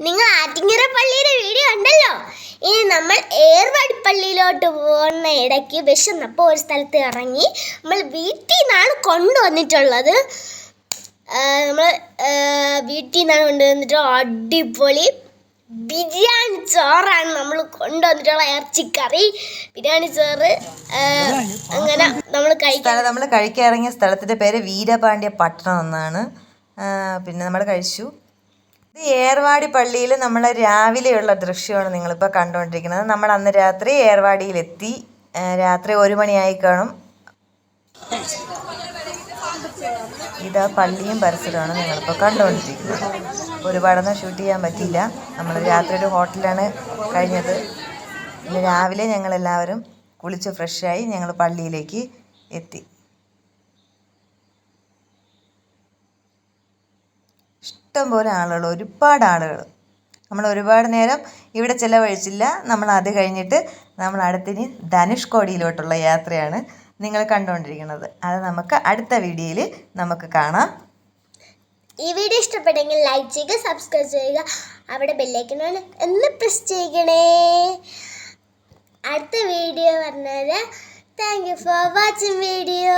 നിങ്ങൾ ആറ്റിങ്ങര പള്ളിയുടെ വീഡിയോ ഉണ്ടല്ലോ ഇനി നമ്മൾ ഏർവാടി പള്ളിയിലോട്ട് പോകുന്ന ഇടയ്ക്ക് വിശന്നപ്പോൾ ഒരു സ്ഥലത്ത് ഇറങ്ങി നമ്മൾ വീട്ടിൽ നിന്നാണ് കൊണ്ടുവന്നിട്ടുള്ളത് നമ്മൾ വീട്ടിൽ നിന്നാണ് കൊണ്ടുവന്നിട്ട് അടിപൊളി ബിരിയാണി ചോറാണ് നമ്മൾ കൊണ്ടുവന്നിട്ടുള്ള ഇറച്ചിക്കറി. ബിരിയാണി ചോറ് അങ്ങനെ നമ്മൾ കഴിക്കാൻ നമ്മൾ കഴിക്കാൻ ഇറങ്ങിയ സ്ഥലത്തിന്റെ പേര് വീരപാണ്ഡ്യ പട്ടണം എന്നാണ്. പിന്നെ നമ്മൾ കഴിച്ചു. ഇത് ഏർവാടി പള്ളിയിൽ നമ്മൾ രാവിലെയുള്ള ദൃശ്യമാണ് നിങ്ങളിപ്പോൾ കണ്ടുകൊണ്ടിരിക്കുന്നത് നമ്മൾ അന്ന് രാത്രി ഏർവാടിയിലെത്തി രാത്രി ഒരു മണിയായി കാണും. ഇതാ പള്ളിയും പരിസരമാണ് നിങ്ങളിപ്പോൾ കണ്ടുകൊണ്ടിരിക്കുന്നത് ഒരുപാടൊന്നും ഷൂട്ട് ചെയ്യാൻ പറ്റിയില്ല. നമ്മൾ രാത്രി ഒരു ഹോട്ടലാണ് കഴിഞ്ഞത്. രാവിലെ ഞങ്ങളെല്ലാവരും കുളിച്ച് ഫ്രഷായി ഞങ്ങൾ പള്ളിയിലേക്ക് എത്തി. ഇഷ്ടം പോലെ ആളുകൾ ഒരുപാട് ആളുകൾ. നമ്മൾ ഒരുപാട് നേരം ഇവിടെ ചിലവഴിച്ചില്ല. നമ്മൾ അത് കഴിഞ്ഞിട്ട് നമ്മൾ അടുത്തിനി ധനുഷ്കോടിയിലോട്ടുള്ള യാത്രയാണ് നിങ്ങൾ കണ്ടുകൊണ്ടിരിക്കുന്നത്. അത് നമുക്ക് അടുത്ത വീഡിയോയിൽ നമുക്ക് കാണാം. ഈ വീഡിയോ ഇഷ്ടപ്പെട്ടെങ്കിൽ ലൈക്ക് ചെയ്യുക സബ്സ്ക്രൈബ് ചെയ്യുക. അവിടെ ബെല്ലൈക്കനാണ് എന്ന് പ്രസ് ചെയ്യണേ. അടുത്ത വീഡിയോ പറഞ്ഞത് thank you for watching video